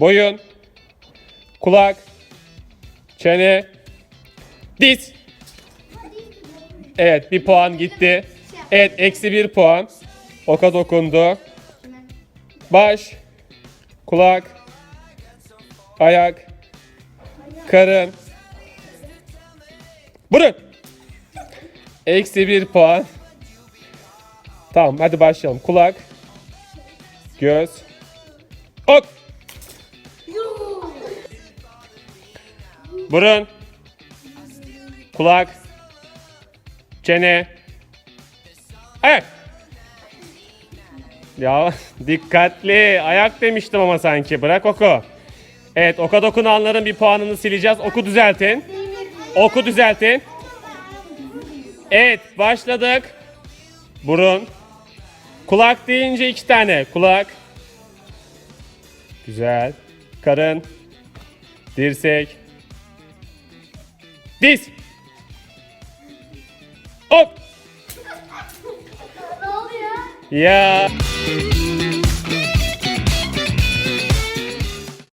boyun, kulak, çene, diz. Evet bir puan gitti. Evet eksi bir puan. Oka dokundu. Baş, kulak, ayak, karın, burun. Eksi bir puan. Tamam hadi başlayalım. Kulak, göz, ok, burun, kulak, çene, ayak. Ya dikkatli. Ayak demiştim ama sanki. Bırak oku. Evet oka dokunanların bir puanını sileceğiz. Oku düzeltin. Oku düzeltin. Evet başladık. Burun. Kulak deyince iki tane. Kulak. Güzel. Karın. Dirsek. Diz. Ne oluyor? Ya.